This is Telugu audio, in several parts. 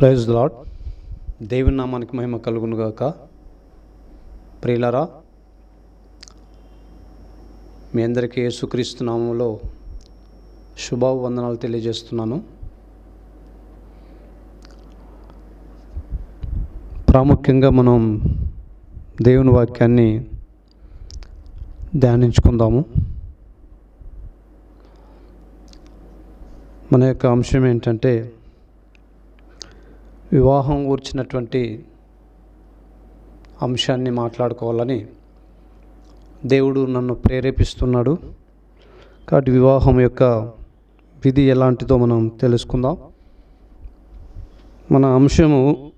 ప్రైజ్ లాడ్ దేవుని నామానికి మహిమ కలుగునుగాక ప్రియులరా మీ అందరికీ యేసుక్రీస్తు నామంలో శుభావందనాలు తెలియజేస్తున్నాను. ప్రాముఖ్యంగా మనం దేవుని వాక్యాన్ని ధ్యానించుకుందాము. మన యొక్క అంశం ఏంటంటే వివాహం కూర్చున్నటువంటి అంశాన్ని మాట్లాడుకోవాలని దేవుడు నన్ను ప్రేరేపిస్తున్నాడు. కాబట్టి వివాహం యొక్క విధి ఎలాంటిదో మనం తెలుసుకుందాం. మన అంశము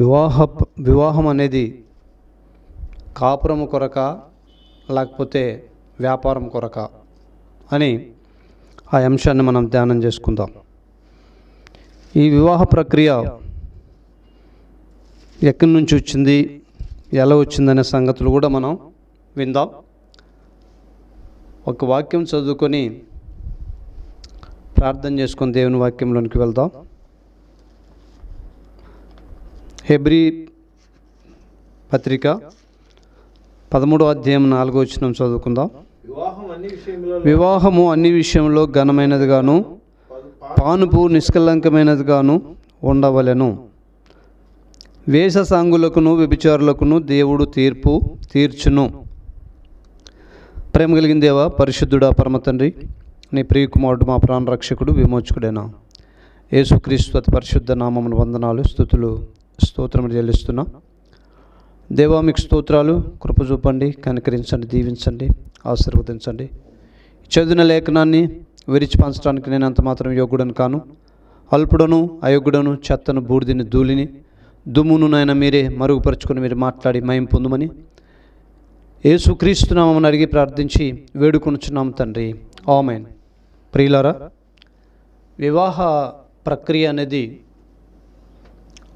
వివాహ వివాహం అనేది కాపురము కొరక లేకపోతే వ్యాపారం కొరక అని ఆ అంశాన్ని మనం ధ్యానం చేసుకుందాం. ఈ వివాహ ప్రక్రియ ఎక్కడి నుంచి వచ్చింది? ఎలా వచ్చిందనే సంగతులు కూడా మనం విందాం. ఒక వాక్యం చదువుకొని ప్రార్థన చేసుకొని దేవుని వాక్యంలోనికి వెళ్దాం. హెబ్రి పత్రిక పదమూడో అధ్యాయం నాలుగో వచ్చిన చదువుకుందాం. వివాహం అన్ని విషయంలో వివాహము అన్ని విషయంలో ఘనమైనదిగాను పానుపు నిష్కలంకమైనదిగాను ఉండవలెను. వేష సాంగులకును వ్యభిచారులకును దేవుడు తీర్పు తీర్చును. ప్రేమ కలిగిన దేవా పరిశుద్ధుడా పరమతండ్రి నీ ప్రియకుమారుడు మా ప్రాణ రక్షకుడు యేసుక్రీస్తు అతి పరిశుద్ధ నామమున వందనాలు స్థుతులు స్తోత్రములు చెల్లిస్తున్నా. దేవా మీకు స్తోత్రాలు కృప చూపండి కనికరించండి దీవించండి ఆశీర్వదించండి. చదివిన లేఖనాన్ని విరిచి పంచడానికి నేను అంత మాత్రం యోగ్యుడను కాను. అల్పుడను అయోగ్యుడను చెత్తను బూడిదని ధూళిని దుమ్మును నాయన మీరే మరుగుపరుచుకొని మీరు మాట్లాడి మయం పొందుమని. ఏసుక్రీస్తున్నామని అడిగి ప్రార్థించి వేడుకొనుచున్నాం తండ్రి. ఆమెన్. ప్రియులారా వివాహ ప్రక్రియ అనేది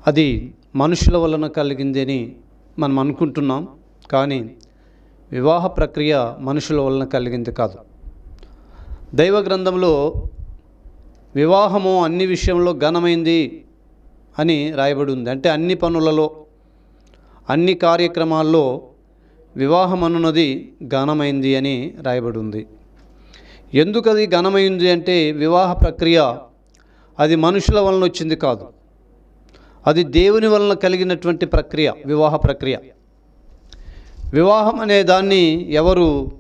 అది మనుషుల వలన కలిగింది అని మనం అనుకుంటున్నాం. కానీ వివాహ ప్రక్రియ మనుషుల వలన కలిగింది కాదు. దైవ గ్రంథంలో వివాహము అన్ని విషయంలో ఘనమైంది అని రాయబడి ఉంది. అంటే అన్ని పనులలో అన్ని కార్యక్రమాల్లో వివాహం అనున్నది ఘనమైంది అని రాయబడి ఉంది. ఎందుకు అది ఘనమైంది అంటే వివాహ ప్రక్రియ అది మనుషుల వలన వచ్చింది కాదు. అది దేవుని వలన కలిగినటువంటి ప్రక్రియ వివాహ ప్రక్రియ. వివాహం అనే దాన్ని ఎవరు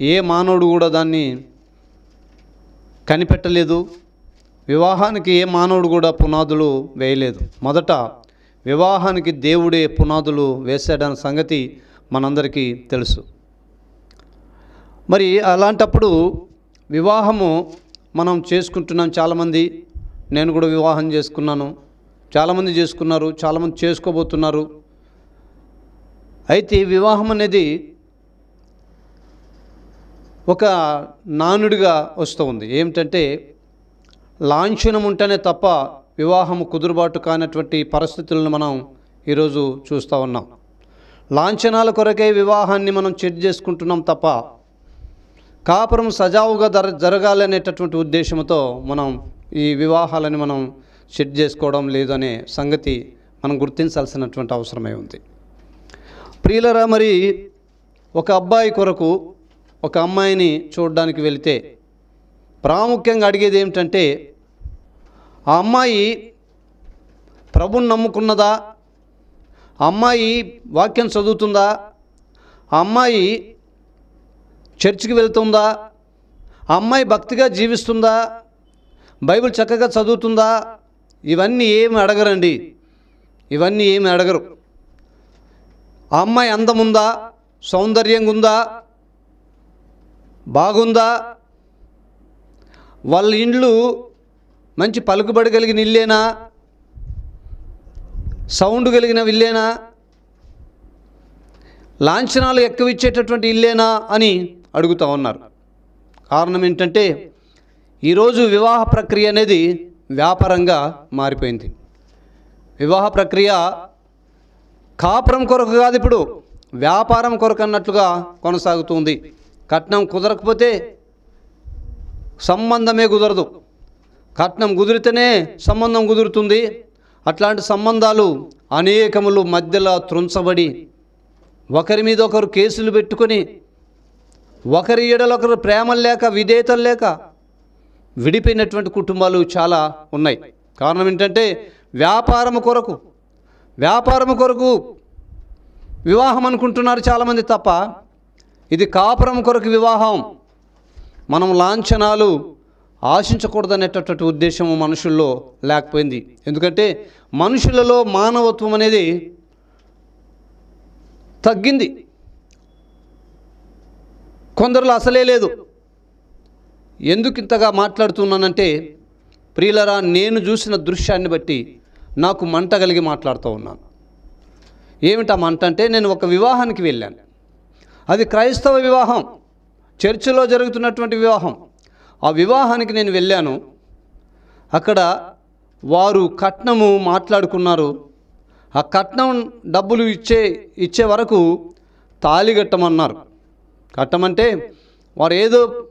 ఏ మానవుడు కూడా దాన్ని కనిపెట్టలేదు. వివాహానికి ఏ మానవుడు కూడా పునాదులు వేయలేదు. మొదట వివాహానికి దేవుడే పునాదులు వేశాడన్న సంగతి మనందరికీ తెలుసు. మరి అలాంటప్పుడు వివాహము మనం చేసుకుంటున్నాం చాలామంది. నేను కూడా వివాహం చేసుకున్నాను. చాలామంది చేసుకున్నారు చాలామంది చేసుకోబోతున్నారు. అయితే వివాహం అనేది ఒక నానుడిగా వస్తూ ఉంది. ఏమిటంటే లాంఛనం ఉంటేనే తప్ప వివాహం కుదురుబాటు కానటువంటి పరిస్థితులను మనం ఈరోజు చూస్తూ ఉన్నాం. లాంఛనాల కొరకే వివాహాన్ని మనం చెట్ చేసుకుంటున్నాం తప్ప కాపురం సజావుగా జర జరగాలనేటటువంటి ఉద్దేశంతో మనం ఈ వివాహాలని మనం సెట్ చేసుకోవడం లేదనే సంగతి మనం గుర్తించాల్సినటువంటి అవసరమై ఉంది. ప్రియులరా మరి ఒక అబ్బాయి కొరకు ఒక అమ్మాయిని చూడడానికి వెళితే ప్రాముఖ్యంగా అడిగేది ఏమిటంటే ఆ అమ్మాయి ప్రభుని నమ్ముకున్నదా? అమ్మాయి వాక్యం చదువుతుందా? అమ్మాయి చర్చికి వెళ్తుందా? అమ్మాయి భక్తిగా జీవిస్తుందా? బైబిల్ చక్కగా చదువుతుందా? ఇవన్నీ ఏమి అడగరండి. ఇవన్నీ ఏమి అడగరు. ఆ అమ్మాయి అందముందా? సౌందర్యంగా ఉందా బాగుందా? వాళ్ళ ఇండ్లు మంచి పలుకుబడి కలిగిన ఇల్లేనా? సౌండ్ కలిగిన ఇల్లేనా లాంఛనాలు ఎక్కువ ఇచ్చేటటువంటి ఇల్లేనా అని అడుగుతూ ఉన్నారు. కారణం ఏంటంటే ఈరోజు వివాహ ప్రక్రియ అనేది వ్యాపారంగా మారిపోయింది. వివాహ ప్రక్రియ కాపురం కొరకు కాదు ఇప్పుడు వ్యాపారం కొరకు అన్నట్లుగా కొనసాగుతుంది కట్నం కుదరకపోతే సంబంధమే కుదరదు. కట్నం కుదిరితేనే సంబంధం కుదురుతుంది. అట్లాంటి సంబంధాలు అనేకములు మధ్యలో త్రుంచబడి ఒకరి మీద ఒకరు కేసులు పెట్టుకొని ఒకరి ఎడల ఒకరు ప్రేమలు లేక విధేయతలు లేక విడిపోయినటువంటి కుటుంబాలు చాలా ఉన్నాయి. కారణం ఏంటంటే వ్యాపారం కొరకు వ్యాపారం కొరకు వివాహం అనుకుంటున్నారు చాలామంది తప్ప ఇది కాపురం కొరకు వివాహం. మనం లాంఛనాలు ఆశించకూడదనేటటువంటి ఉద్దేశం మనుషుల్లో లేకపోయింది. ఎందుకంటే మనుషులలో మానవత్వం అనేది తగ్గింది. కొందరిలో అసలే లేదు. ఎందుకు ఇంతగా మాట్లాడుతున్నానంటే ప్రియులరా నేను చూసిన దృశ్యాన్ని బట్టి నాకు మంట కలిగి మాట్లాడుతూ ఉన్నాను. ఏమిటా మంట అంటే నేను ఒక వివాహానికి వెళ్ళాను. అది క్రైస్తవ వివాహం. చర్చిలో జరుగుతున్నటువంటి వివాహం. ఆ వివాహానికి నేను వెళ్ళాను. అక్కడ వారు కట్నము మాట్లాడుకున్నారు. ఆ కట్నం డబ్బులు ఇచ్చే ఇచ్చే వరకు తాళి కట్టమన్నారు. కట్టమంటే వారు ఏదో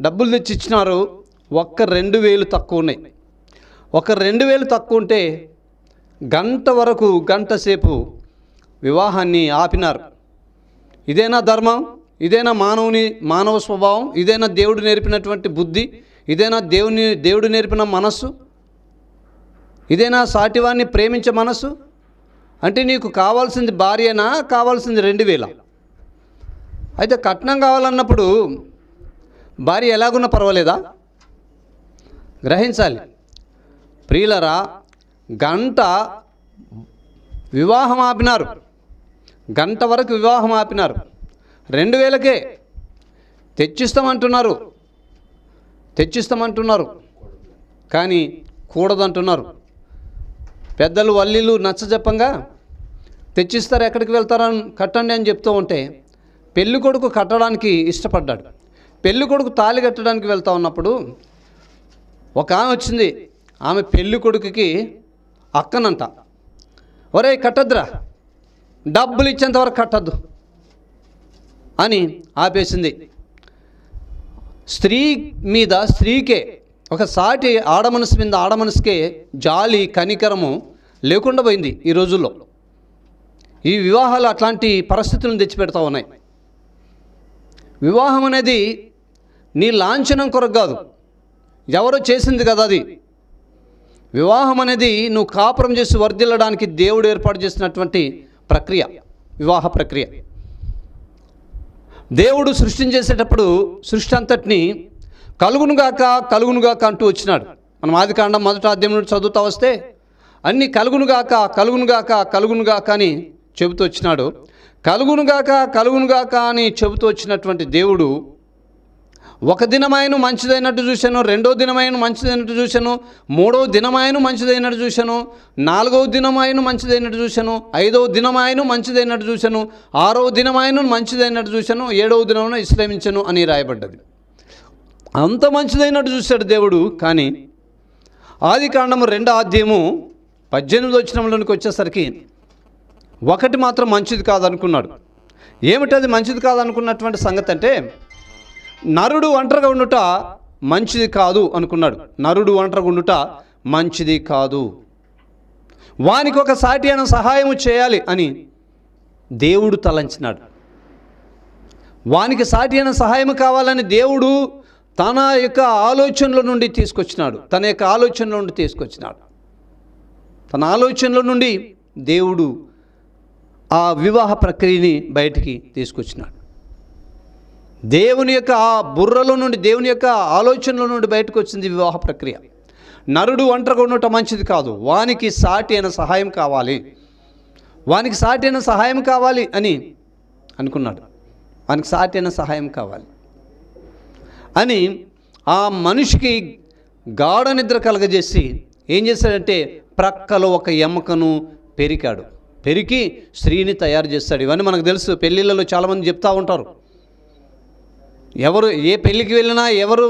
డబ్బులు తెచ్చి ఇచ్చినారు ఒక్క రెండు వేలు తక్కువ ఉన్నాయి. ఒక రెండు వేలు తక్కువ ఉంటే గంట వరకు గంట సేపు వివాహాన్ని ఆపినారు. ఇదేనా ధర్మం? ఇదేనా మానవుని మానవ స్వభావం? ఇదేనా దేవుడు నేర్పినటువంటి బుద్ధి? ఇదేనా దేవుని దేవుడు నేర్పిన మనస్సు? ఇదేనా సాటివాన్ని ప్రేమించే మనస్సు? అంటే నీకు కావాల్సింది భార్యనా? కావాల్సింది రెండు వేల. అయితే కట్నం కావాలన్నప్పుడు భార్య ఎలాగున్నా పర్వాలేదా? గ్రహించాలి. ప్రియులరా గంట వివాహం ఆపినారు. గంట వరకు వివాహం ఆపినారు. రెండు వేలకే తెచ్చిస్తామంటున్నారు. తెచ్చిస్తామంటున్నారు. కానీ కూడదంటున్నారు. పెద్దలు వల్లీలు నచ్చజెప్పంగా తెచ్చిస్తారు ఎక్కడికి వెళ్తారని కట్టండి అని చెప్తూ ఉంటే పెళ్ళి కొడుకు కట్టడానికి ఇష్టపడ్డాడు. పెళ్ళి కొడుకు తాళి కట్టడానికి వెళ్తా ఉన్నప్పుడు ఒక ఆమె వచ్చింది. ఆమె పెళ్ళి కొడుకుకి అక్కనంట. ఒరే కట్టద్రా డబ్బులు ఇచ్చేంతవరకు కట్టద్దు అని ఆపేసింది. స్త్రీ మీద స్త్రీకే ఒక సాటి ఆడమనసు మీద ఆడమనసుకే జాలి కనికరము లేకుండా పోయింది ఈ రోజుల్లో. ఈ వివాహాలు అట్లాంటి పరిస్థితులను తెచ్చిపెడతా ఉన్నాయి. వివాహం అనేది నీ లాంఛనం కొరకు కాదు. ఎవరో చేసింది కదా అది. వివాహం అనేది నువ్వు కాపురం చేసి వర్ధిల్లడానికి దేవుడు ఏర్పాటు చేసినటువంటి ప్రక్రియ వివాహ ప్రక్రియ. దేవుడు సృష్టించేసేటప్పుడు సృష్టి అంతటిని కలుగునుగాక కలుగునుగాక అంటూ వచ్చినాడు. మనం ఆది కాండం మొదట అధ్యాయం నుండి చదువుతా వస్తే అన్ని కలుగునుగాక కలుగునుగాక కలుగునుగాక అని చెబుతూ వచ్చినాడు. కలుగునుగాక కలుగునుగాక అని చెబుతూ వచ్చినటువంటి దేవుడు ఒక దినమాయన మంచిదైనట్టు చూశాను రెండో దినమాయన మంచిదైనట్టు చూశాను మూడో దినమాయను మంచిదైనట్టు చూశాను నాలుగవ దినమాయన మంచిదైనట్టు చూశాను ఐదవ దినమాయన మంచిదైనట్టు చూశాను ఆరో దినమాయన మంచిదైనట్టు చూశాను ఏడవ దినమున విశ్రమించను అని రాయబడ్డది. అంత మంచిదైనట్టు చూశాడు దేవుడు కానీ ఆది కాండము రెండో అధ్యాయము పద్దెనిమిది వచ్చినంలోనికి వచ్చేసరికి ఒకటి మాత్రం మంచిది కాదనుకున్నాడు. ఏమిటది మంచిది కాదనుకున్నటువంటి సంగతి అంటే నరుడు ఒంటరిగా ఉండుట మంచిది కాదు అనుకున్నాడు. నరుడు ఒంటరిగా ఉండుట మంచిది కాదు. వానికి ఒక సాటి అయిన సహాయము చేయాలి అని దేవుడు తలంచినాడు. వానికి సాటి అయిన సహాయం కావాలని దేవుడు తన యొక్క ఆలోచనల నుండి తీసుకొచ్చినాడు. తన యొక్క ఆలోచనల నుండి తీసుకొచ్చినాడు. తన ఆలోచనల నుండి దేవుడు ఆ వివాహ ప్రక్రియని బయటికి తీసుకొచ్చినాడు. దేవుని యొక్క ఆ బుర్రలో నుండి దేవుని యొక్క ఆలోచనల నుండి బయటకు వచ్చింది వివాహ ప్రక్రియ. నరుడు ఒంటరిగా ఉండటం మంచిది కాదు. వానికి సాటి అయిన సహాయం కావాలి. వానికి సాటి అయిన సహాయం కావాలి అని అనుకున్నాడు. వానికి సాటి అయిన సహాయం కావాలి అని ఆ మనిషికి గాఢ నిద్ర కలగజేసి ఏం చేశాడంటే ప్రక్కలో ఒక ఎమ్మకను పెరికాడు. పెరికి స్త్రీని తయారు చేస్తాడు. ఇవన్నీ మనకు తెలుసు. పెళ్ళిళ్ళలో చాలామంది చెప్తూ ఉంటారు. ఎవరు ఏ పెళ్ళికి వెళ్ళినా ఎవరు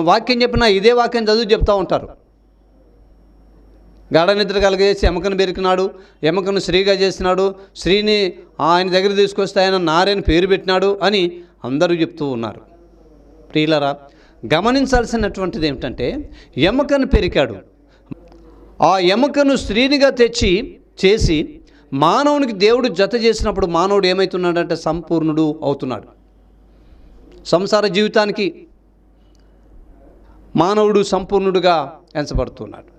వాక్యం చెప్పినా ఇదే వాక్యం చదువు చెప్తూ ఉంటారు. గాఢ నిద్ర కలగజేసి ఎమకను పెరికినాడు ఎమకను శ్రీగా చేసినాడు శ్రీని ఆయన దగ్గర తీసుకొస్తే ఆయన నారేని పేరు పెట్టినాడు అని అందరూ చెప్తూ ఉన్నారు. ప్రియులరా గమనించాల్సినటువంటిది ఏమిటంటే ఎమకను పెరికాడు. ఆ ఎముకను స్త్రీనిగా తెచ్చి చేసి మానవునికి దేవుడు జత చేసినప్పుడు మానవుడు ఏమవుతున్నాడంటే సంపూర్ణుడు అవుతున్నాడు. సంసార జీవితానికి మానవుడు సంపూర్ణుడుగా ఎంచబడుతున్నాడు.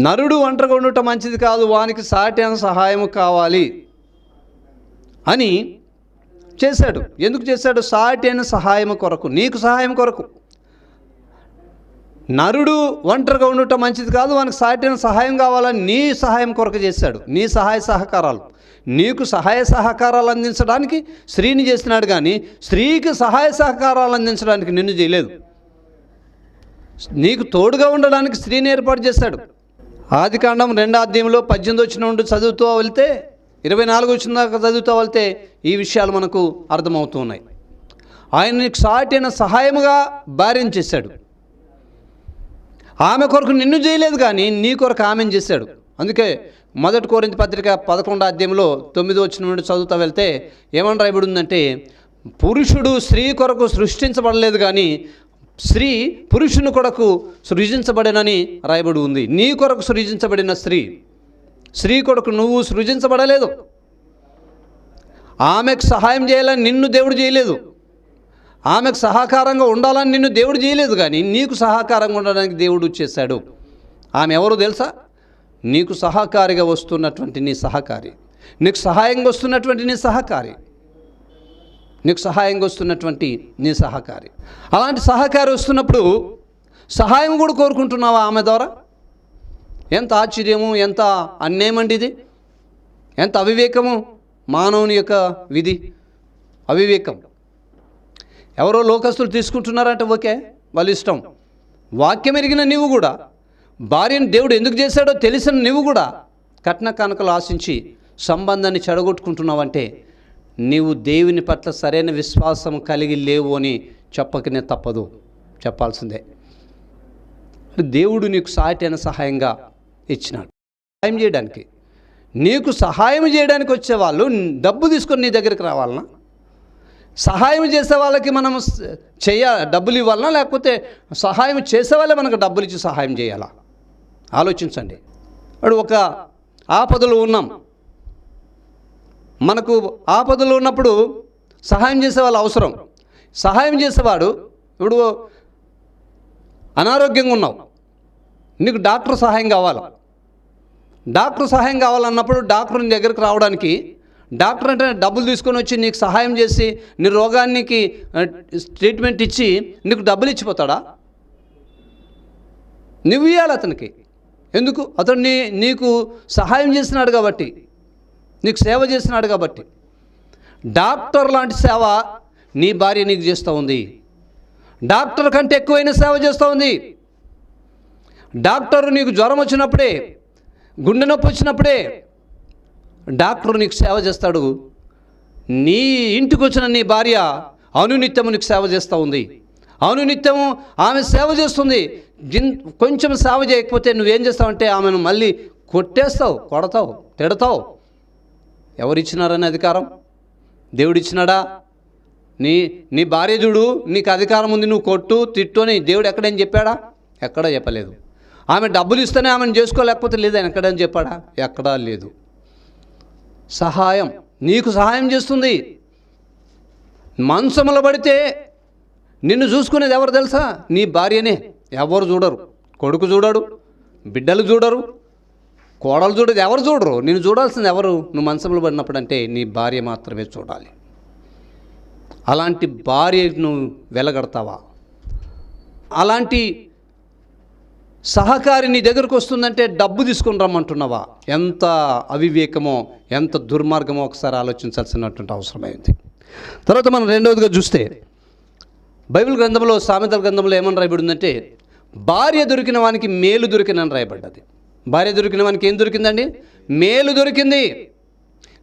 నరుడు ఒంటరిగా ఉండటం మంచిది కాదు వానికి సాటి అయిన సహాయం కావాలి అని చేశాడు. ఎందుకు చేశాడు? సాటి అయిన సహాయం కొరకు నీకు సహాయం కొరకు. నరుడు ఒంటరిగా ఉండటం మంచిది కాదు. వానికి సాటిన సహాయం కావాలని నీ సహాయం కొరకు చేశాడు. నీ సహాయ సహకారాలు నీకు సహాయ సహకారాలు అందించడానికి స్త్రీని చేసినాడు కానీ స్త్రీకి సహాయ సహకారాలు అందించడానికి నిన్ను చేయలేదు. నీకు తోడుగా ఉండడానికి స్త్రీని ఏర్పాటు చేశాడు. ఆది కాండం రెండో అధ్యాయంలో పద్దెనిమిది వచ్చిన ఉండి చదువుతూ వెళ్తే ఇరవై నాలుగు వచ్చిన దాకా చదువుతూ వెళ్తే ఈ విషయాలు మనకు అర్థమవుతున్నాయి ఆయన నీకు సాటిన సహాయముగా భార్యను చేశాడు. ఆమె కొరకు నిన్ను చేయలేదు కానీ నీ కొరకు ఆమెను చేశాడు. అందుకే మొదటి కోరింత పత్రిక పదకొండో అధ్యాయంలో తొమ్మిది వచ్చిన నుండి చదువుతా వెళ్తే ఏమని రాయబడి ఉందంటే పురుషుడు స్త్రీ కొరకు సృష్టించబడలేదు కానీ స్త్రీ పురుషుని కొరకు సృజించబడినని రాయబడి ఉంది. నీ కొరకు సృజించబడిన స్త్రీ స్త్రీ కొరకు నువ్వు సృజించబడలేదు. ఆమెకు సహాయం చేయాలని నిన్ను దేవుడు చేయలేదు. ఆమెకు సహకారంగా ఉండాలని నిన్ను దేవుడు చేయలేదు కానీ నీకు సహకారంగా ఉండడానికి దేవుడు చేశాడు. ఆమె ఎవరు తెలుసా? నీకు సహకారిగా వస్తున్నటువంటి నీ సహకారి. నీకు సహాయంగా వస్తున్నటువంటి నీ సహకారి. నీకు సహాయంగా వస్తున్నటువంటి నీ సహకారి. అలాంటి సహకారి వస్తున్నప్పుడు సహాయం కూడా కోరుకుంటున్నావా ఆమె ద్వారా? ఎంత ఆశ్చర్యము ఎంత అన్యాయమండి ఇది? ఎంత అవివేకము మానవుని యొక్క విధి? అవివేకం. ఎవరో లోకస్తులు తీసుకుంటున్నారంటే ఓకే వాళ్ళ ఇష్టం. వాక్యం ఎరిగిన నీవు కూడా భార్యను దేవుడు ఎందుకు చేశాడో తెలిసిన నీవు కూడా కట్న కానుకలు ఆశించి సంబంధాన్ని చెడగొట్టుకుంటున్నావంటే నీవు దేవుని పట్ల సరైన విశ్వాసం కలిగి లేవు అని చెప్పకనే తప్పదు. చెప్పాల్సిందే. దేవుడు నీకు సాటి అయిన సహాయంగా ఇచ్చినాడు. సహాయం చేయడానికి. నీకు సహాయం చేయడానికి వచ్చే వాళ్ళు డబ్బు తీసుకొని నీ దగ్గరికి రావాలనా? సహాయం చేసే వాళ్ళకి మనం చేయ డబ్బులు ఇవ్వాలనా? లేకపోతే సహాయం చేసే వాళ్ళే మనకు డబ్బులు ఇచ్చి సహాయం చేయాలా? ఆలోచించండి. ఇప్పుడు ఒక ఆపదలో ఉన్నాం. మనకు ఆపదలో ఉన్నప్పుడు సహాయం చేసే వాళ్ళు అవసరం. సహాయం చేసేవాడు ఇప్పుడు అనారోగ్యంగా ఉన్నావు. నీకు డాక్టర్ సహాయం కావాలి? డాక్టర్ సహాయం కావాలన్నప్పుడు డాక్టర్ నీ దగ్గరికి రావడానికి డాక్టర్ అంటే డబ్బులు తీసుకొని వచ్చి నీకు సహాయం చేసి నీ రోగానికి ట్రీట్మెంట్ ఇచ్చి నీకు డబ్బులు ఇచ్చిపోతాడా? నువ్వు ఇవ్వాలి అతనికి. ఎందుకు? అతడు నీ నీకు సహాయం చేసినాడు కాబట్టి నీకు సేవ చేసినాడు కాబట్టి. డాక్టర్ లాంటి సేవ నీ భార్య నీకు చేస్తూ ఉంది. డాక్టర్ కంటే ఎక్కువైన సేవ చేస్తూ ఉంది. డాక్టర్ నీకు జ్వరం వచ్చినప్పుడే గుండె నొప్పి వచ్చినప్పుడే డాక్టర్ నీకు సేవ చేస్తాడు. నీ ఇంటికి వచ్చిన నీ భార్య అనునిత్యము నీకు సేవ చేస్తూ ఉంది. అనునిత్యము ఆమె సేవ చేస్తుంది. కొంచెం సేవ చేయకపోతే నువ్వేం చేస్తావంటే ఆమెను మళ్ళీ కొట్టేస్తావు కొడతావు తిడతావు. ఎవరిచ్చినారని అధికారం? దేవుడిచ్చినాడా? నీ నీ భార్య చూడు నీకు అధికారం ఉంది నువ్వు కొట్టు తిట్టు అని దేవుడు ఎక్కడని చెప్పాడా? ఎక్కడా చెప్పలేదు. ఆమె డబ్బులు ఇస్తేనే ఆమెను చేసుకోలేకపోతే లేదా ఎక్కడని చెప్పాడా? ఎక్కడా లేదు. సహాయం. నీకు సహాయం చేస్తుంది. మంచములో పడితే నిన్ను చూసుకునేది ఎవరు తెలుసా? నీ భార్యనే. ఎవరు చూడరు. కొడుకు చూడడు. బిడ్డలు చూడరు. కోడలు చూడదు ఎవరు చూడరు? నేను చూడాల్సింది ఎవరు? నువ్వు మంచంలో పడినప్పుడు అంటే నీ భార్య మాత్రమే చూడాలి. అలాంటి భార్యను వెలగడతావా? అలాంటి సహకారి నీ దగ్గరకు వస్తుందంటే డబ్బు తీసుకుని రమ్మంటున్నావా? ఎంత అవివేకమో ఎంత దుర్మార్గమో ఒకసారి ఆలోచించాల్సినటువంటి అవసరమైంది. తర్వాత మనం రెండవదిగా చూస్తే బైబిల్ గ్రంథంలో సామెతల గ్రంథంలో ఏమని రాయబడిందంటే భార్య దొరికిన వానికి మేలు దొరికినని రాయబడ్డది. భార్య దొరికిన వానికి ఏం దొరికిందండి? మేలు దొరికింది.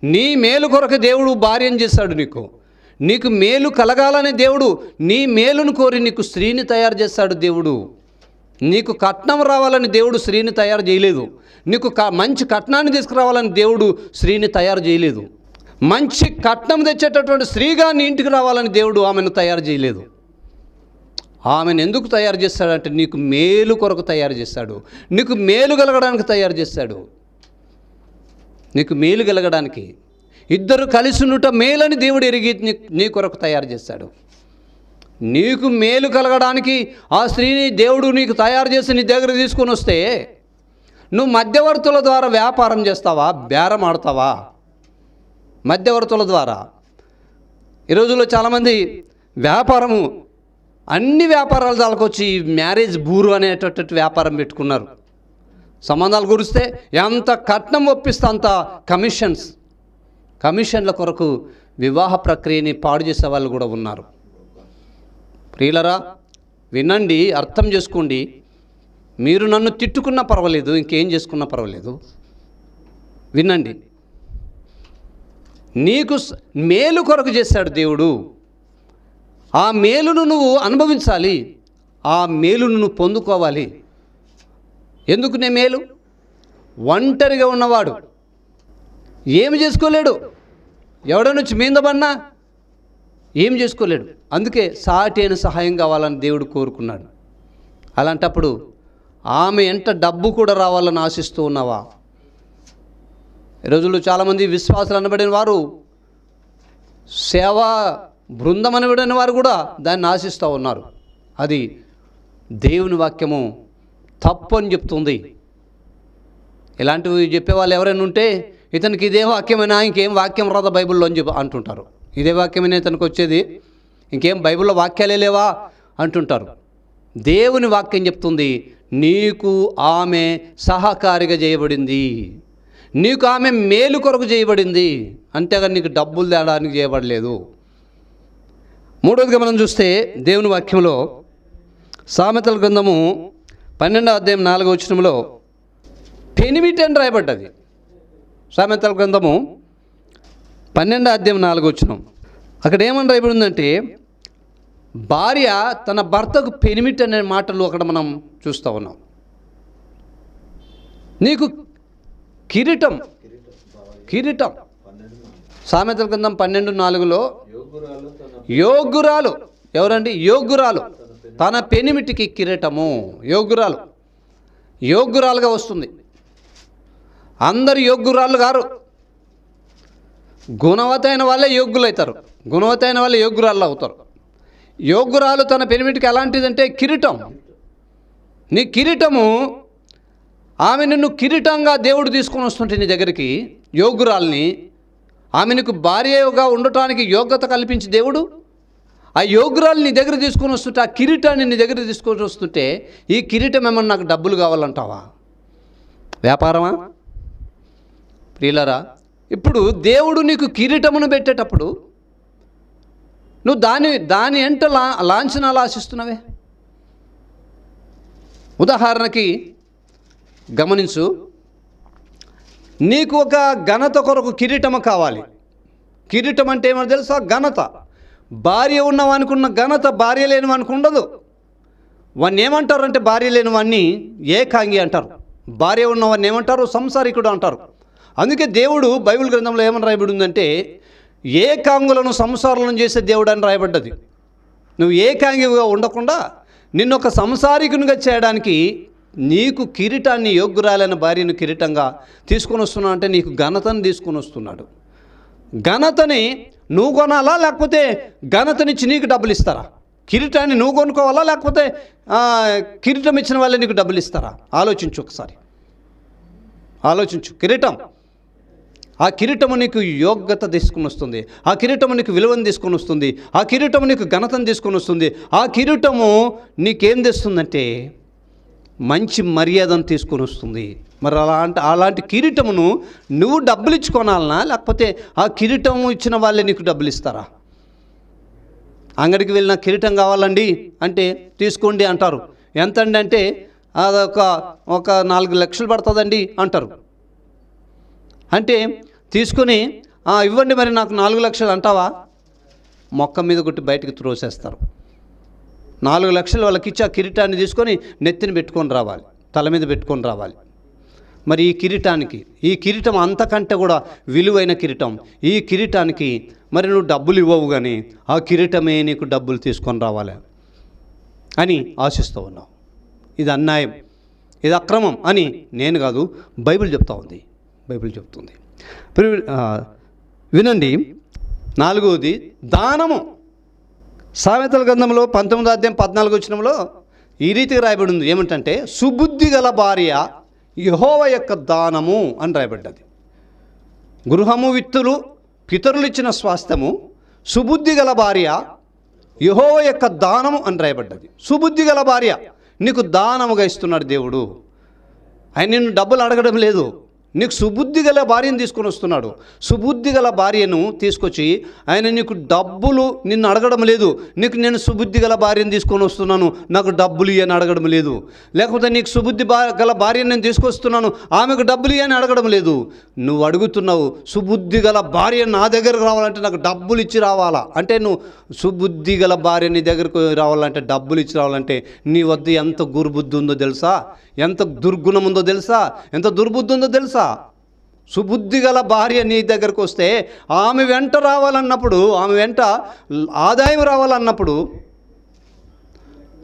నీ మేలు కొరకు దేవుడు భార్యను చేశాడు నీకు. నీకు మేలు కలగాలనే దేవుడు నీ మేలును కోరి నీకు స్త్రీని తయారు చేస్తాడు దేవుడు. నీకు కట్నం రావాలని దేవుడు స్త్రీని తయారు చేయలేదు. నీకు క మంచి కట్నాన్ని తీసుకురావాలని దేవుడు స్త్రీని తయారు చేయలేదు. మంచి కట్నం తెచ్చేటటువంటి స్త్రీగా నీ ఇంటికి రావాలని దేవుడు ఆమెను తయారు చేయలేదు. ఆమెను ఎందుకు తయారు చేస్తాడంటే నీకు మేలు కొరకు తయారు చేస్తాడు. నీకు మేలు కలగడానికి తయారు చేస్తాడు. నీకు మేలు కలగడానికి. ఇద్దరు కలిసి ఉండుట మేలని దేవుడు ఎరిగి నీ- నీ కొరకు తయారు చేస్తాడు. నీకు మేలు కలగడానికి ఆ స్త్రీని దేవుడు నీకు తయారు చేసి నీ దగ్గర తీసుకొని వస్తే నువ్వు మధ్యవర్తుల ద్వారా వ్యాపారం చేస్తావా? బేరం ఆడతావా? మధ్యవర్తుల ద్వారా. ఈ రోజుల్లో చాలామంది వ్యాపారము అన్ని వ్యాపారాల దాకొచ్చి మ్యారేజ్ బూరు అనేటటువంటి వ్యాపారం పెట్టుకున్నారు. సంబంధాలు గురిస్తే ఎంత కట్నం ఒప్పిస్తే అంత కమిషన్స్ కమిషన్ల కొరకు వివాహ ప్రక్రియని పాడు చేసే వాళ్ళు కూడా ఉన్నారు. ప్రియులరా వినండి అర్థం చేసుకోండి. మీరు నన్ను తిట్టుకున్నా పర్వాలేదు ఇంకేం చేసుకున్నా పర్వాలేదు. వినండి. నీకు మేలు కొరకు చేశాడు దేవుడు. ఆ మేలును నువ్వు అనుభవించాలి. ఆ మేలును నువ్వు పొందుకోవాలి. ఎందుకు నే మేలు? ఒంటరిగా ఉన్నవాడు. ఏమి చేసుకోలేడు. ఎవడ నుంచి మీద మీందబడినా ఏం చేసుకోలేడు. అందుకే సాటి అయిన సహాయం కావాలని దేవుడు కోరుకున్నాడు. అలాంటప్పుడు ఆమె ఎంత డబ్బు కూడా రావాలని ఆశిస్తూ ఉన్నావా? ఈ రోజుల్లో చాలామంది విశ్వాసాలు అనబడిన వారు సేవా బృందం అనబడిన వారు కూడా దాన్ని ఆశిస్తూ ఉన్నారు. అది దేవుని వాక్యము తప్పు అని చెప్తుంది. ఇలాంటివి చెప్పేవాళ్ళు ఎవరైనా ఉంటే ఇతనికి ఇదే వాక్యమైనా ఇంకేం వాక్యం రాదా బైబిల్లో అని చెప్పి అంటుంటారు. ఇదే వాక్యమైనా ఇతనికి వచ్చేది ఇంకేం బైబిల్లో వాక్యాలే లేవా? అంటుంటారు. దేవుని వాక్యం చెప్తుంది నీకు ఆమె సహకారిగా చేయబడింది. నీకు ఆమె మేలు కొరకు చేయబడింది. అంతేగా నీకు డబ్బులు తేడానికి చేయబడలేదు. మూడవదిగా మనం చూస్తే దేవుని వాక్యంలో సామెతల గ్రంథము పన్నెండవ అధ్యాయం నాలుగో వచనంలో పెనిమిటి అని రాయబడ్డది. సామెతల గ్రంథము పన్నెండో అధ్యాయం నాలుగో వచనం. అక్కడ ఏమని రాయబడిందంటే భార్య తన భర్తకు పెనిమిట్ అనే మాటలు అక్కడ మనం చూస్తూ ఉన్నాం. నీకు కిరీటం కిరీటం. సామెతల గ్రంథం పన్నెండు నాలుగులో యోగురాలు యోగ్యురాలు ఎవరండి? యోగురాలు. తన పెనిమిటికి కిరీటము యోగ్యురాలు యోగ్యురాలుగా వస్తుంది. అందరు యోగురాలు గారు. గుణవతైన వాళ్ళే యోగ్యులు అవుతారు గుణవతైన వాళ్ళే యోగ్యురాలు అవుతారు. యోగురాలు తన పెనిమిటికి ఎలాంటిదంటే కిరీటం. నీ కిరీటము ఆమె నిన్ను కిరీటంగా దేవుడు తీసుకొని వస్తుంటే నీ దగ్గరికి యోగ్యురాల్ని ఆమె నీకు భార్యగా ఉండటానికి యోగ్యత కల్పించి దేవుడు ఆ యోగురాలు నీ దగ్గర తీసుకొని వస్తుంటే ఆ కిరీటాన్ని నీ దగ్గర తీసుకొని వస్తుంటే ఈ కిరీటం ఏమన్నా నాకు డబ్బులు కావాలంటావా? వ్యాపారమా? ప్రియులరా ఇప్పుడు దేవుడు నీకు కిరీటమును పెట్టేటప్పుడు నువ్వు దాని దాని ఎంట లా లాంఛనాలు ఆశిస్తున్నావే? ఉదాహరణకి గమనించు నీకు ఒక ఘనత కొరకు కిరీటము కావాలి. కిరీటం అంటే ఏమో తెలుసా? ఘనత. భార్య ఉన్నవానికి ఘనత భార్య లేనివానికి ఉండదు. వాడిని ఏమంటారు అంటే భార్య లేనివాడిని ఏకాంగి అంటారు. భార్య ఉన్నవాడిని ఏమంటారు? సంసారికుడు అంటారు. అందుకే దేవుడు బైబిల్ గ్రంథంలో ఏమని రాయబడి ఉందంటే ఏకాంగులను సంసారాలను చేసే దేవుడు అని రాయబడ్డది. నువ్వు ఏకాంగిగా ఉండకుండా నిన్నొక ఒక సంసారికునిగా చేయడానికి నీకు కిరీటాన్ని యోగ్యురాలైన భార్యను కిరీటంగా తీసుకొని వస్తున్నా అంటే నీకు ఘనతను తీసుకొని వస్తున్నాడు. ఘనతని నువ్వు కొనాలా లేకపోతే ఘనతనిచ్చి నీకు డబ్బులు ఇస్తారా? కిరీటాన్ని నువ్వు కొనుక్కోవాలా లేకపోతే కిరీటం ఇచ్చిన వాళ్ళే నీకు డబ్బులు ఇస్తారా? ఆలోచించు ఒకసారి. ఆలోచించు. కిరీటం. ఆ కిరీటము నీకు యోగ్యత తీసుకుని వస్తుంది. ఆ కిరీటము నీకు విలువను తీసుకొని వస్తుంది. ఆ కిరీటము నీకు ఘనతను తీసుకొని వస్తుంది. ఆ కిరీటము నీకేం తెస్తుందంటే మంచి మర్యాదను తీసుకొని వస్తుంది. మరి అలాంటి అలాంటి కిరీటమును నువ్వు డబ్బులు ఇచ్చి కొనాలనా లేకపోతే ఆ కిరీటం ఇచ్చిన వాళ్ళే నీకు డబ్బులు ఇస్తారా అంగడికి వెళ్ళిన కిరీటం కావాలండి అంటే తీసుకోండి అంటారు. ఎంత అండి అంటే అదొక ఒక నాలుగు లక్షలు పడుతుందండి అంటారు. అంటే తీసుకొని ఇవ్వండి మరి నాకు నాలుగు లక్షలు అంటావా? మొక్క మీద కొట్టి బయటకు త్రోసేస్తారు. నాలుగు లక్షలు వాళ్ళకి ఇచ్చి ఆ కిరీటాన్ని తీసుకొని నెత్తిని పెట్టుకొని రావాలి తల మీద పెట్టుకొని రావాలి. మరి ఈ కిరీటానికి ఈ కిరీటం అంతకంటే కూడా విలువైన కిరీటం ఈ కిరీటానికి మరి నువ్వు డబ్బులు ఇవ్వవు కానీ ఆ కిరీటమే నీకు డబ్బులు తీసుకొని రావాలి అని ఆశిస్తూ ఉన్నావు. ఇది అన్యాయం ఇది అక్రమం అని నేను కాదు బైబిల్ చెప్తా ఉంది. బైబిల్ చెప్తుంది వినండి. నాలుగవది దానము. సామెతల గ్రంథంలో పంతొమ్మిది అధ్యాయం పద్నాలుగు వచ్చినంలో ఈ రీతిగా రాయబడి ఉంది ఏమిటంటే సుబుద్ధి గల భార్య యహోవ యొక్క దానము అని రాయబడ్డది. గృహము విత్తులు పితరులు ఇచ్చిన స్వాస్థ్యము సుబుద్ధి గల భార్య యహోవ యొక్క దానము అని రాయబడ్డది. సుబుద్ధి గల భార్య నీకు దానముగా ఇస్తున్నాడు దేవుడు. ఆయన నిన్ను డబ్బులు అడగడం లేదు. నీకు సుబుద్ధి గల భార్యను తీసుకొని వస్తున్నాడు. సుబుద్ధి గల భార్యను తీసుకొచ్చి ఆయన నీకు డబ్బులు నిన్ను అడగడం లేదు. నీకు నేను సుబుద్ధి గల భార్యను తీసుకొని వస్తున్నాను. నాకు డబ్బులు ఇయ్యని అడగడం లేదు. లేకపోతే నీకు సుబుద్ధి గల భార్యను నేను తీసుకొస్తున్నాను. ఆమెకు డబ్బులు ఇయ్యని అడగడం లేదు. నువ్వు అడుగుతున్నావు సుబుద్ధి గల భార్య నా దగ్గరకు రావాలంటే నాకు డబ్బులు ఇచ్చి రావాలా? అంటే నువ్వు సుబుద్ధి గల భార్య నీ దగ్గరకు రావాలంటే డబ్బులు ఇచ్చి రావాలంటే నీ వద్ద ఎంత గురుబుద్ధి ఉందో తెలుసా? ఎంత దుర్గుణం ఉందో తెలుసా? ఎంత దుర్బుద్ధి ఉందో తెలుసా? సుబుద్ధి గల భార్య నీ దగ్గరకు వస్తే ఆమె వెంట రావాలన్నప్పుడు ఆమె వెంట ఆదాయం రావాలన్నప్పుడు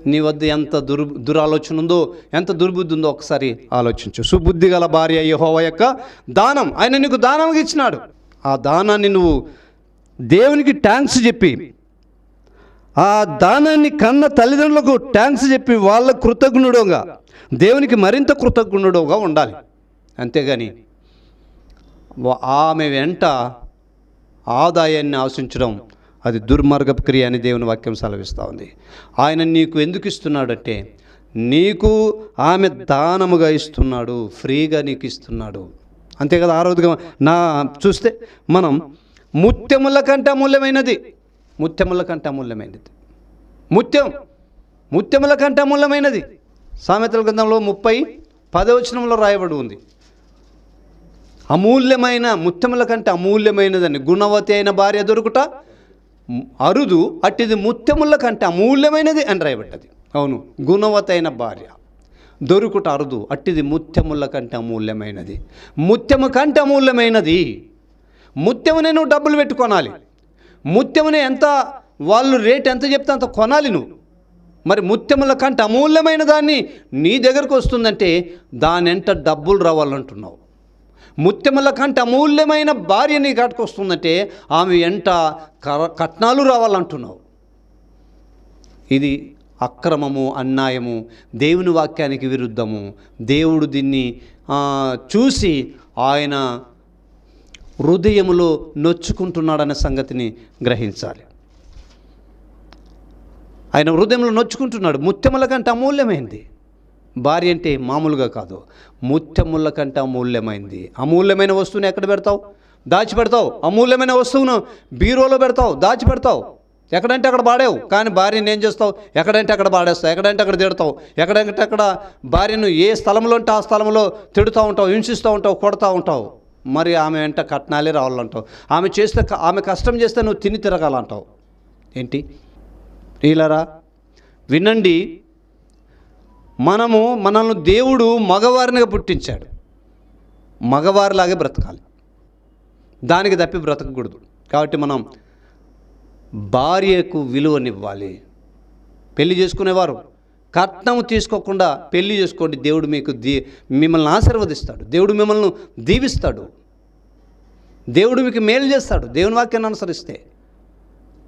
నీ వద్ద ఎంత దుర్ దురాలోచన ఉందో ఎంత దుర్బుద్ధి ఉందో ఒకసారి ఆలోచించు. సుబుద్ధి గల భార్య యహోవ యొక్క దానం. ఆయన నీకు దానంగా ఇచ్చినాడు. ఆ దానాన్ని నువ్వు దేవునికి ట్యాంక్స్ చెప్పి ఆ దానాన్ని కన్న తల్లిదండ్రులకు ట్యాంక్స్ చెప్పి వాళ్ళ కృతజ్ఞుడుగా దేవునికి మరింత కృతజ్ఞుడుగా ఉండాలి. అంతేగాని ఆమె వెంట ఆదాయాన్ని ఆశించడం అది దుర్మార్గపు క్రియ అని దేవుని వాక్యం సెలవిస్తూ ఉంది. ఆయన నీకు ఎందుకు ఇస్తున్నాడంటే నీకు ఆమె దానముగా ఇస్తున్నాడు ఫ్రీగా నీకు ఇస్తున్నాడు. అంతే కదా ఆరోగ్యం నా చూస్తే మనం ముత్యముల కంటే అమూల్యమైనది. ముత్యముల కంటే అమూల్యమైనది. ముత్యం. ముత్యముల కంటే అమూల్యమైనది. సామెతల గ్రంథంలో ముప్పై పదవచనంలో రాయబడి ఉంది. అమూల్యమైన ముత్యముల కంటే అమూల్యమైనదని గుణవతి అయిన భార్య దొరుకుట అరుదు అట్టిది ముత్యముల కంటే అమూల్యమైనది అని రాయబడ్డది అవును గుణవతి అయిన భార్య దొరుకుట అరుదు అట్టిది ముత్యముల కంటే అమూల్యమైనది. ముత్యము కంటే అమూల్యమైనది. ముత్యము నువ్వు డబ్బులు పెట్టి కొనాలి ముత్యముని ఎంత వాళ్ళు రేట్ ఎంత చెప్తే అంత కొనాలి నువ్వు. మరి ముత్యముల కంటే అమూల్యమైన దాన్ని నీ దగ్గరకు వస్తుందంటే దాని ఎంత డబ్బులు రావాలంటున్నావు? ముత్యముల కంటే అమూల్యమైన భార్యని నీ వస్తుందంటే ఆమె ఎంట కర- కట్నాలు రావాలంటున్నావు. ఇది అక్రమము అన్యాయము దేవుని వాక్యానికి విరుద్ధము. దేవుడు దీన్ని చూసి ఆయన హృదయములో నొచ్చుకుంటున్నాడనే సంగతిని గ్రహించాలి. ఆయన హృదయంలో నొచ్చుకుంటున్నాడు. ముత్యముల కంటే అమూల్యమైంది. భార్య అంటే మామూలుగా కాదు. ముత్యముళ్ళ కంటే అమూల్యమైంది. అమూల్యమైన వస్తువుని ఎక్కడ పెడతావు? దాచిపెడతావు అమూల్యమైన వస్తువును బీరోలో పెడతావు. దాచిపెడతావు ఎక్కడంటే అక్కడ పాడావు. కానీ భార్యను ఏం చేస్తావు? ఎక్కడంటే అక్కడ పాడేస్తావు. ఎక్కడంటే అక్కడ తిడతావు. ఎక్కడంటే అక్కడ భార్యను ఏ స్థలంలో ఉంటే ఆ స్థలంలో తిడుతూ ఉంటావు హింసిస్తూ ఉంటావు కొడతా ఉంటావు. మరి ఆమె వెంట కట్నాలే రావాలంటావు. ఆమె చేస్తే ఆమె కష్టం చేస్తే నువ్వు తిని తిరగాలంటావు. ఏంటి? ఈలరా వినండి. మనము మనల్ని దేవుడు మగవారినిగా పుట్టించాడు. మగవారిలాగే బ్రతకాలి. దానికి తప్పి బ్రతకకూడదు. కాబట్టి మనం భార్యకు విలువనివ్వాలి. పెళ్ళి చేసుకునేవారు. కట్నం తీసుకోకుండా పెళ్ళి చేసుకోండి. దేవుడు మీకు దీ మిమ్మల్ని ఆశీర్వదిస్తాడు. దేవుడు మిమ్మల్ని దీవిస్తాడు. దేవుడు మీకు మేలు చేస్తాడు. దేవుని వాక్యాన్ని అనుసరిస్తే.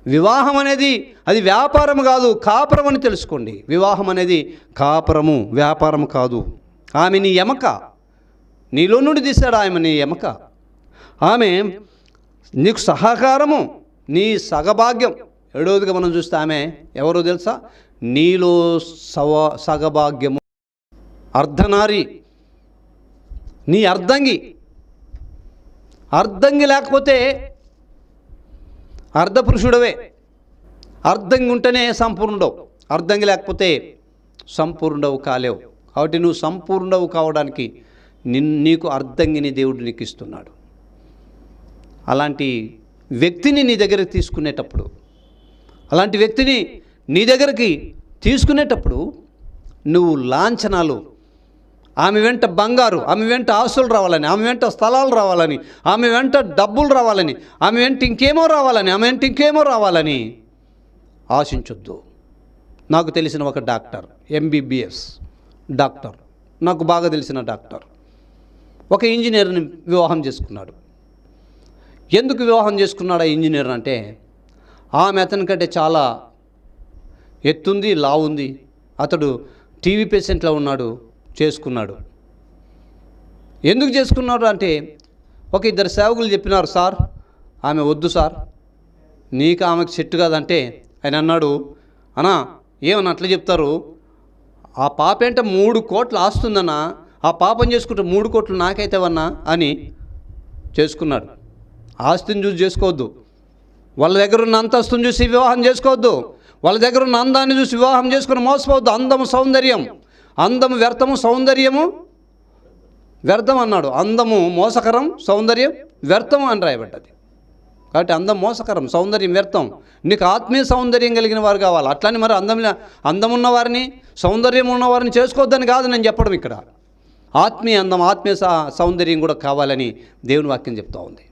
వివాహం అనేది అది వ్యాపారం కాదు కాపురం అని తెలుసుకోండి. వివాహం అనేది కాపురము వ్యాపారం కాదు. ఆమె నీ ఎమక నీలో నుండి తీశాడు ఆమె నీ ఎమక ఆమె నీకు సహకారము నీ సగభాగ్యం. ఏడవదిగా మనం చూస్తే ఆమె ఎవరో తెలుసా? నీలో సవ సగభాగ్యము. అర్ధనారి. నీ అర్ధంగి. అర్ధంగి లేకపోతే అర్ధపురుషుడవే. అర్థంగా ఉంటేనే సంపూర్ణుడవు. అర్థంగా లేకపోతే సంపూర్ణవు కాలేవు. కాబట్టి నువ్వు సంపూర్ణవు కావడానికి నిన్ నీకు అర్థంగిని దేవుడు నీకు ఇస్తున్నాడు అలాంటి వ్యక్తిని నీ దగ్గరికి తీసుకునేటప్పుడు అలాంటి వ్యక్తిని నీ దగ్గరికి తీసుకునేటప్పుడు నువ్వు లాంఛనాలు ఆమె వెంట బంగారు ఆమె వెంట ఆస్తులు రావాలని ఆమె వెంట స్థలాలు రావాలని ఆమె వెంట డబ్బులు రావాలని ఆమె వెంట ఇంకేమో రావాలని ఆమె వెంట ఇంకేమో రావాలని ఆశించొద్దు. నాకు తెలిసిన ఒక డాక్టర్ ఎంబీబీఎస్ డాక్టర్. నాకు బాగా తెలిసిన డాక్టర్. ఒక ఇంజనీర్ని వివాహం చేసుకున్నాడు. ఎందుకు వివాహం చేసుకున్నాడు ఆ ఇంజనీర్ అంటే ఆమె అతని కంటే చాలా ఎత్తుంది లావుంది. అతడు టీవీ పేషెంట్లో ఉన్నాడు. చేసుకున్నాడు. ఎందుకు చేసుకున్నాడు అంటే ఒక ఇద్దరు సేవకులు చెప్పినారు సార్ ఆమె వద్దు సార్. నీకు ఆమెకు సెట్ కాదంటే ఆయన అన్నాడు. అనా ఏమన్నా అట్లా చెప్తారు? ఆ పాప ఏంట మూడు కోట్లు ఆస్తుందన్నా ఆ పాపం చేసుకుంటే మూడు కోట్లు నాకైతేవన్నా అని చేసుకున్నాడు. ఆస్తిని చూసి చేసుకోవద్దు. వాళ్ళ దగ్గర ఉన్న అంతస్తుని చూసి వివాహం చేసుకోవద్దు. వాళ్ళ దగ్గర ఉన్న అందాన్ని చూసి వివాహం చేసుకుని మోసపోవద్దు. అందము సౌందర్యం. అందము వ్యర్థము సౌందర్యము వ్యర్థం అన్నాడు. అందము మోసకరం సౌందర్యం వ్యర్థం అని రాయబడ్డది. కాబట్టి అందం మోసకరం సౌందర్యం వ్యర్థం. నీకు ఆత్మీయ సౌందర్యం కలిగిన వారు కావాలి. అట్లని మరి అందం అందం ఉన్నవారిని సౌందర్యం ఉన్నవారిని చేసుకోవద్దని కాదు నేను చెప్పడం ఇక్కడ. ఆత్మీయ అందం ఆత్మీయ సౌందర్యం కూడా కావాలని దేవుని వాక్యం చెప్తా ఉంది.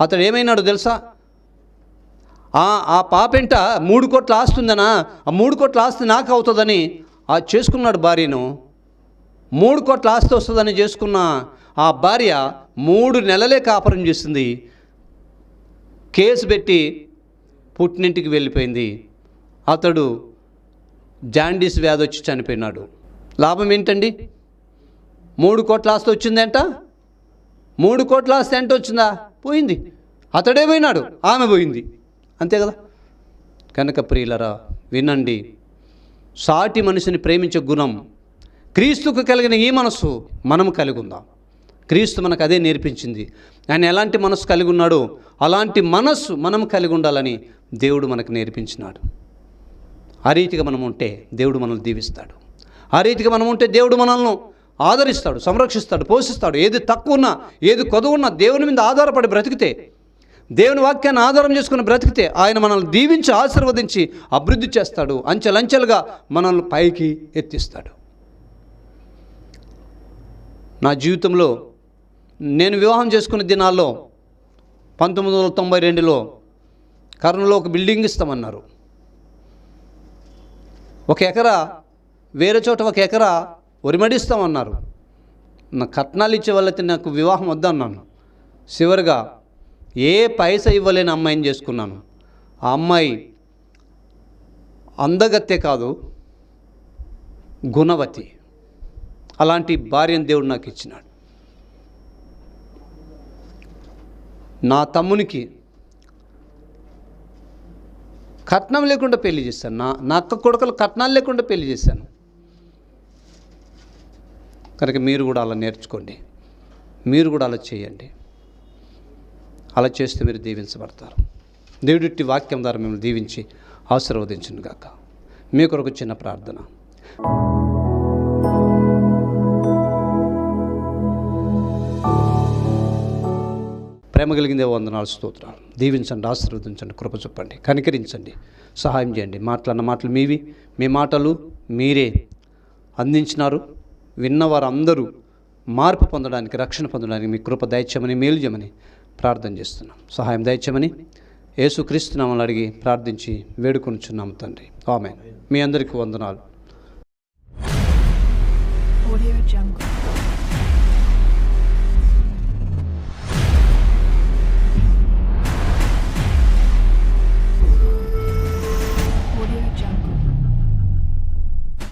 అతడు ఏమైనాడు తెలుసా? ఆ ఆ పాపెంట మూడు కోట్ల ఆస్తుందనా ఆ మూడు కోట్ల ఆస్తి నాకు అవుతుందని ఆ చేసుకున్నాడు భార్యను. మూడు కోట్ల ఆస్తి వస్తుందని చేసుకున్న ఆ భార్య మూడు నెలలే కాపురం చేసింది. కేసు పెట్టి పుట్టినింటికి వెళ్ళిపోయింది. అతడు జాండీస్ వ్యాధి వచ్చి చనిపోయినాడు. లాభం ఏంటండి? మూడు కోట్ల ఆస్తి వచ్చిందంట? మూడు కోట్ల ఆస్తి అంటే వచ్చిందా? పోయింది. అతడే పోయినాడు. ఆమె పోయింది. అంతే కదా? కనుక ప్రియులరా వినండి. సాటి మనిషిని ప్రేమించే గుణం క్రీస్తుకు కలిగిన ఈ మనస్సు మనం కలిగి ఉందాం. క్రీస్తు మనకు అదే నేర్పించింది. ఆయన ఎలాంటి మనసు కలిగి ఉన్నాడో అలాంటి మనస్సు మనం కలిగి ఉండాలని దేవుడు మనకు నేర్పించినాడు. ఆ రీతిగా మనం ఉంటే దేవుడు మనల్ని దీవిస్తాడు. ఆ రీతిగా మనం ఉంటే దేవుడు మనల్ని ఆదరిస్తాడు సంరక్షిస్తాడు పోషిస్తాడు. ఏది తక్కువ ఉన్నా ఏది కొదవున్నా దేవుని మీద ఆధారపడి బ్రతికితే దేవుని వాక్యాన్ని ఆధారం చేసుకుని బ్రతికితే ఆయన మనల్ని దీవించి ఆశీర్వదించి అభివృద్ధి చేస్తాడు. అంచెలంచెలుగా మనల్ని పైకి ఎత్తిస్తాడు. నా జీవితంలో నేను వివాహం చేసుకున్న దినాల్లో పంతొమ్మిది వందల తొంభై రెండులో కర్నూలులో ఒక బిల్డింగ్ ఇస్తామన్నారు. ఒక ఎకరా వేరే చోట ఒక ఎకరా ఒరిమడిస్తామన్నారు నా కట్నాలు ఇచ్చే వాళ్ళైతే నాకు వివాహం వద్దన్నాను. చివరిగా ఏ పైస ఇవ్వలేని అమ్మాయిని చేసుకున్నాను? ఆ అమ్మాయి అందగత్తే కాదు గుణవతి. అలాంటి భార్యను దేవుడు నాకు ఇచ్చినాడు. నా తమ్మునికి కట్నం లేకుండా పెళ్ళి చేశాను. నా నా అక్క కొడుకులు కట్నాలు లేకుండా పెళ్ళి చేశాను. కనుక మీరు కూడా అలా నేర్చుకోండి. మీరు కూడా అలా చేయండి. అలా చేస్తే మీరు దీవించబడతారు. దేవుడిట్టి వాక్యం ద్వారా మిమ్మల్ని దీవించి ఆశీర్వదించును గాక. మీ కొరకు చిన్న ప్రార్థన. ప్రేమ కలిగిందే వందనాలు స్తోత్రాలు. దీవించండి ఆశీర్వదించండి కృప చెప్పండి కనికరించండి సహాయం చేయండి. మాట్లాడిన మాటలు మీవి మీ మాటలు మీరే అందించినారు. విన్నవారందరూ మార్పు పొందడానికి రక్షణ పొందడానికి మీ కృప దయచేయమని మేలు చేయమని ప్రార్థన చేస్తున్నాం. సహాయం దయచేయమని యేసుక్రీస్తునామని అడిగి ప్రార్థించి వేడుకొనిచున్నాము తండ్రి. ఆమె మీ అందరికీ వందనాలు. Audio Jungle.